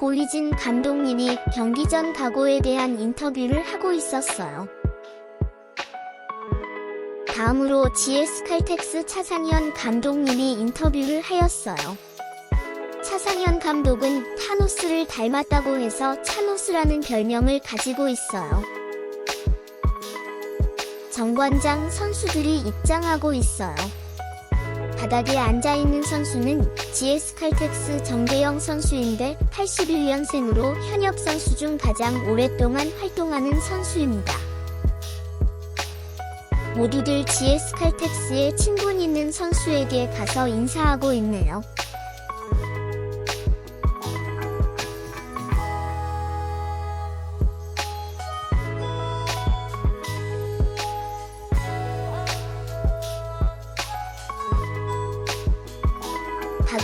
고희진 감독님이 경기 전 각오에 대한 인터뷰를 하고 있었어요. 다음으로 GS 칼텍스 차상현 감독님이 인터뷰를 하였어요. 차상현 감독은 타노스를 닮았다고 해서 차노스라는 별명을 가지고 있어요. 정관장 선수들이 입장하고 있어요. 바닥에 앉아있는 선수는 GS 칼텍스 정대영 선수인데 81년생으로 현역 선수 중 가장 오랫동안 활동하는 선수입니다. 모두들 GS 칼텍스에 친분 있는 선수에게 가서 인사하고 있네요.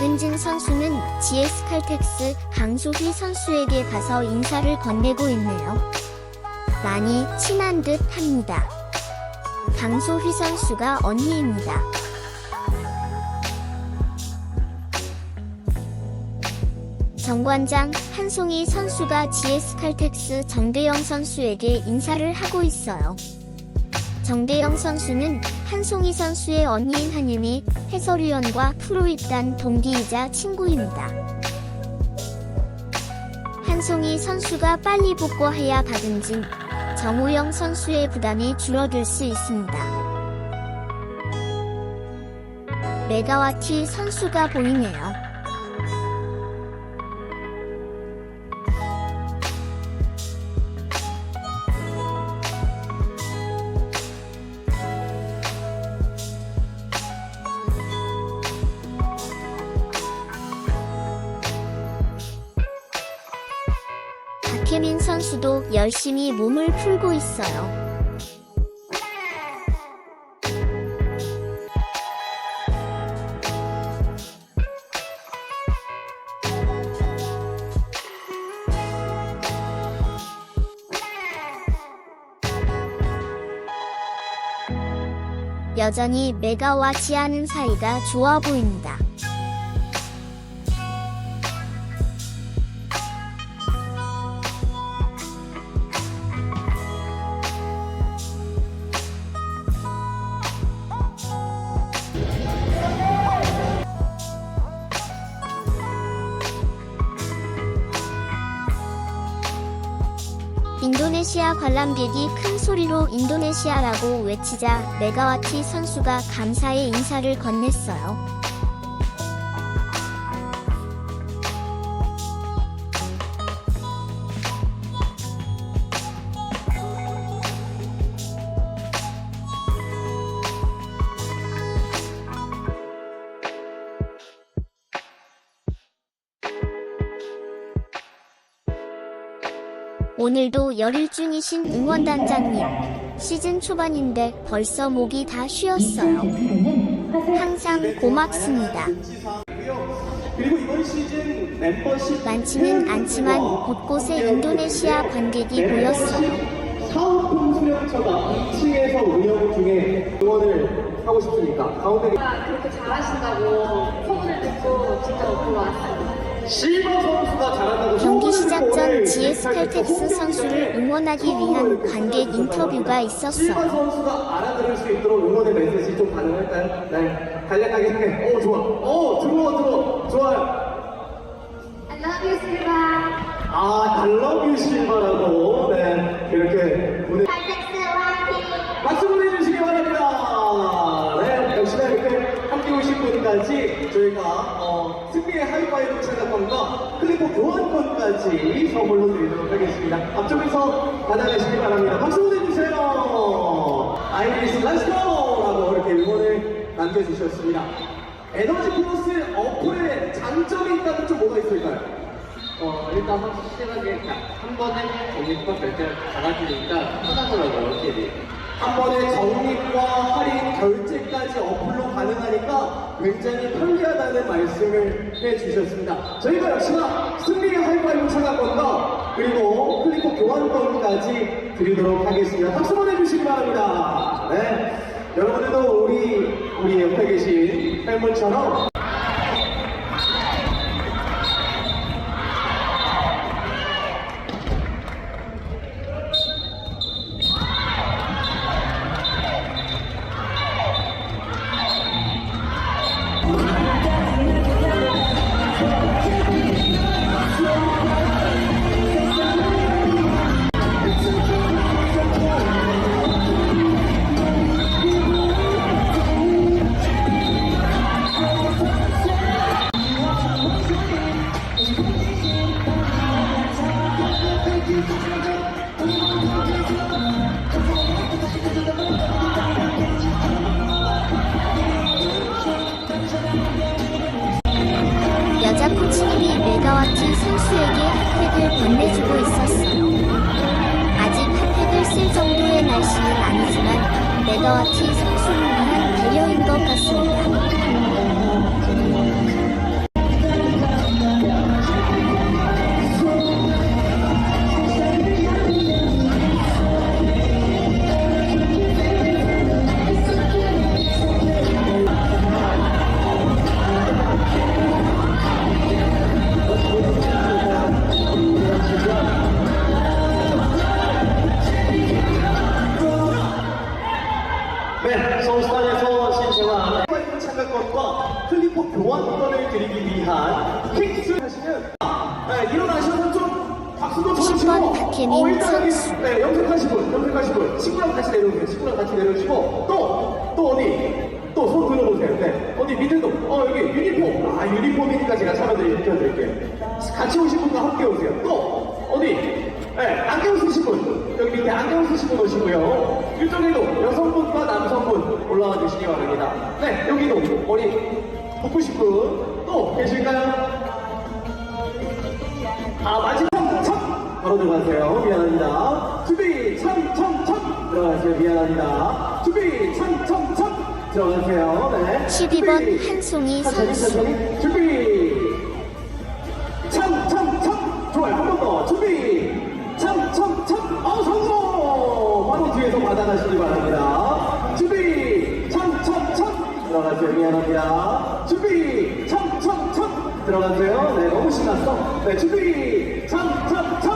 박은진 선수는 GS 칼텍스 강소희 선수에게 가서 인사를 건네고 있네요. 많이 친한 듯 합니다. 강소희 선수가 언니입니다. 정관장 한송이 선수가 GS 칼텍스 정대영 선수에게 인사를 하고 있어요. 정대영 선수는 한송이 선수의 언니인 한예미 해설위원과 프로 입단 동기이자 친구입니다. 한송이 선수가 빨리 복구해야 박은진, 정우영 선수의 부담이 줄어들 수 있습니다. 메가와티 선수가 보이네요. 박혜민 선수도 열심히 몸을 풀고 있어요. 여전히 메가와 지아는 사이가 좋아 보입니다. 인도네시아 관람객이 큰 소리로 인도네시아라고 외치자 메가와티 선수가 감사의 인사를 건넸어요. 오늘도 열일 중이신 응원단장님. 시즌 초반인데 벌써 목이 다 쉬었어요. 항상 고맙습니다. 그리고 이번 시즌 멤버십 많지는 않지만 곳곳에 인도네시아 관객이 보였어요. 사은품 수령처가 2층에서 운영 중에 응원을 하고 싶으니까 가운데 그렇게 잘하신다고 소문을 듣고 진짜 보러 왔어요. 경기 시작 전 GS 칼텍스 선수를 응원하기 위한 관객 인터뷰가 실버 있었어요. 선수가 알아들을 수 있도록 응원의 메시지 좀 가능할까요? 네, 간략하게 해. 오 좋아. 오 들어와 들어와. 좋아요. I love you, 실바. 아 달러뷰 실버라고 네 이렇게 보내. 칼텍스 화이팅! 박수 보내주시기 바랍니다. 네, 역시나 이렇게 함께 오신 분까지 저희가 어, 승리의 하이파이브 장학권과 클리퍼 교환권까지 선물로 드리도록 하겠습니다. 앞쪽에서 받아내시기 바랍니다. 박수 보내주세요. 아이리스 렛츠고 라고 이렇게 응원을 남겨주셨습니다. 에너지 플러스 어플의 장점이 있다면 좀 뭐가 있을까요? 어, 일단 확실하게 한 번에 적립과 결제를 다 가지니까 편하더라고요, 확실히. 한 번에 적립과 할인, 결제까지 어플로 가능하니까 굉장히 편리하다는 말씀을 해주셨습니다. 저희가 역시나 승리의 하이파이브 차가권과 그리고 클리퍼 교환권까지 드리도록 하겠습니다. 박수 보내주시기 바랍니다. 네. 여러분들도 우리, 우리 옆에 계신 팬분처럼 이쪽에도 여성분과 남성분 올라와 주시기 바랍니다. 네, 여기도 우리 보고 싶은 또 계실까요? 아, 마지막 참! 바로 들어가세요. 미안합니다. 준비, 참, 참, 참! 들어가세요. 미안합니다. 준비, 참, 참, 참! 들어가세요. 네. 12번 한송이 선수. 준비! 하시기 바랍니다. 준비 청청청 들어가세요. 미안합니다. 준비 청청청 들어가세요. 네 너무 신났어. 네 준비 청청청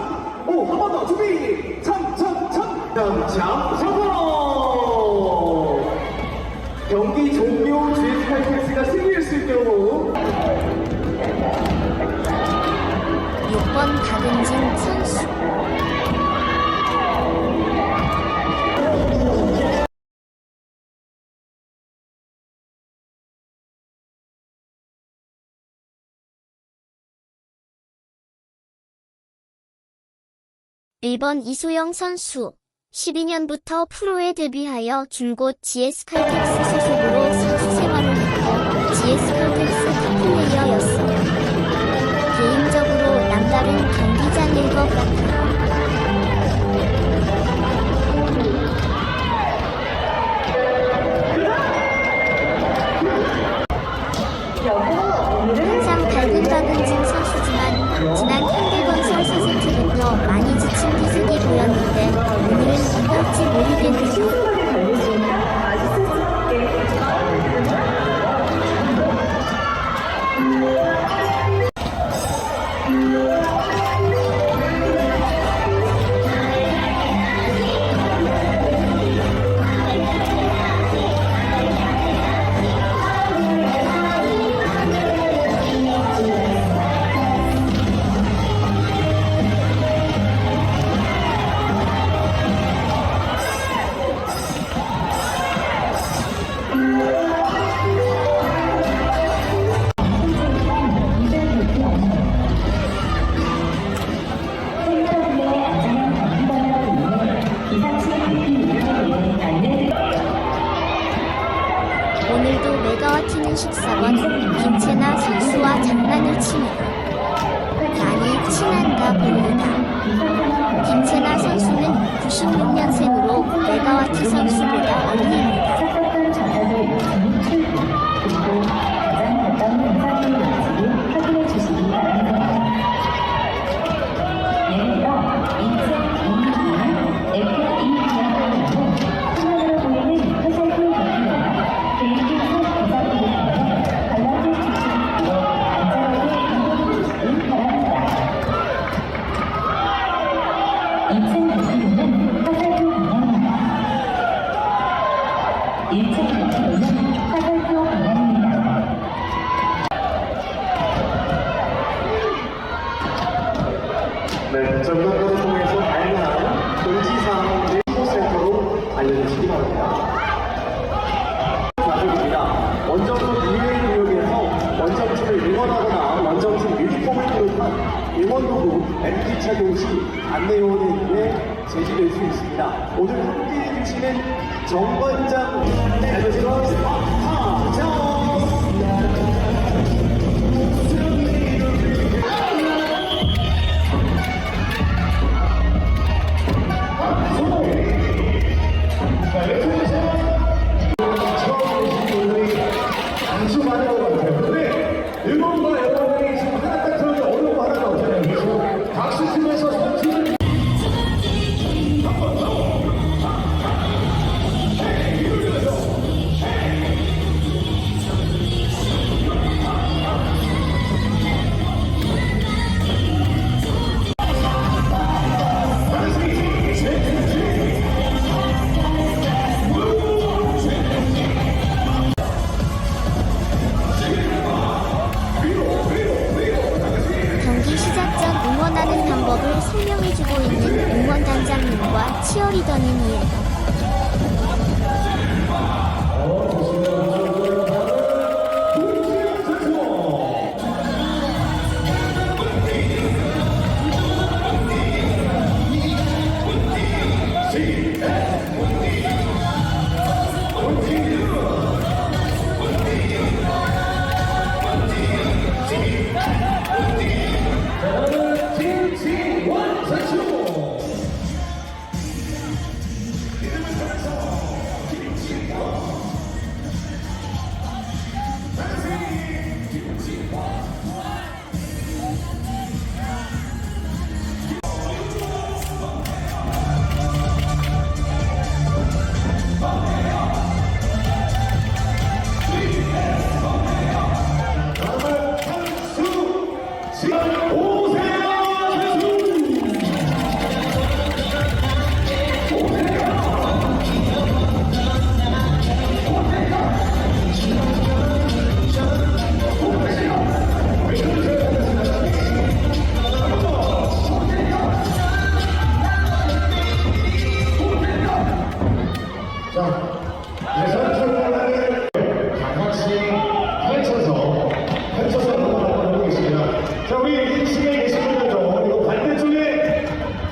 1번 이소영 선수 12년부터 프로에 데뷔하여 줄곧 GS 칼텍스 소속으로 될지 모르겠네요. 뜨거워지는 식사원 기체나 생수와 장난을 치며 많이 친한가 봅니다. 김채나 선수는 96년생으로 메가와치 선수보다 어린 예원도구 MT 착용 시 안내요원에 의해 제시될 수 있습니다. 오늘 함께해 주시는 정관장 대표님 감사합니다.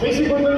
계신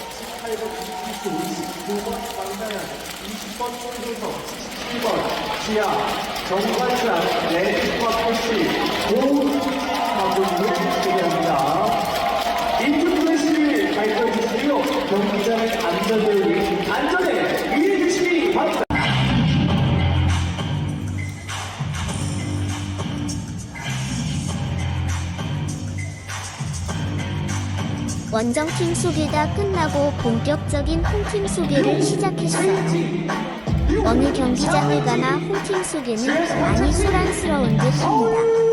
지하 정관장 레디스파 코치 고하고님을 소개합니다. 인풋 플래시를 발표해 주시고요. 경기장의 안전을 위해 안 원정팀 소개가 끝나고 본격적인 홈팀 소개를 시작했어요. 어느 경기장을 가나 홈팀 소개는 많이 소란스러운 듯 합니다.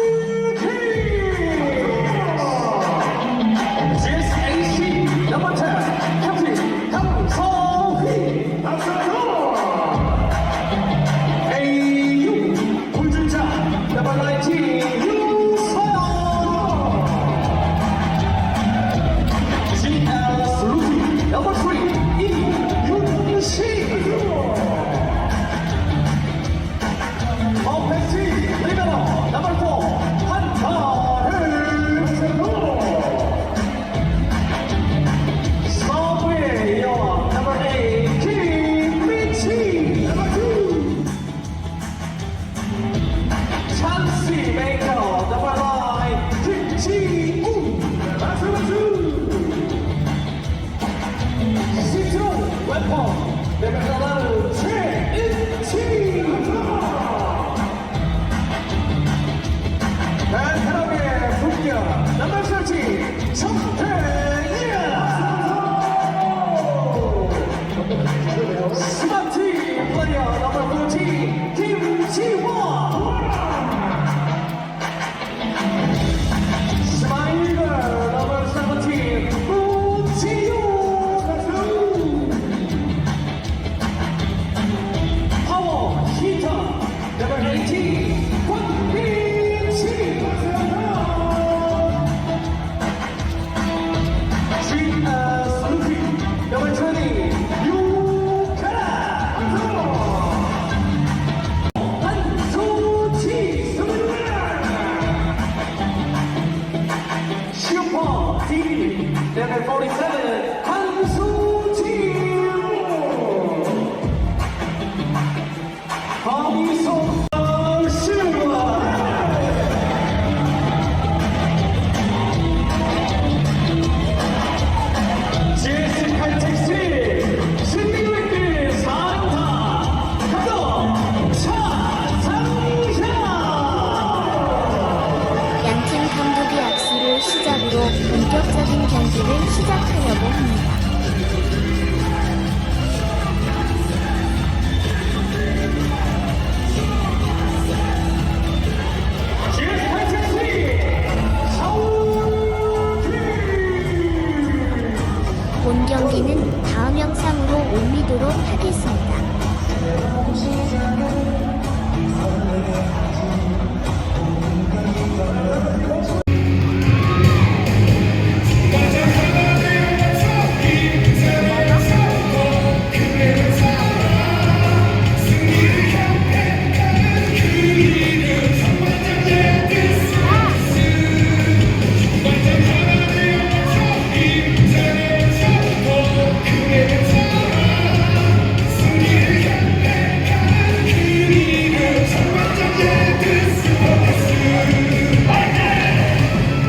시 다음 영상으로 올리도록 하겠습니다.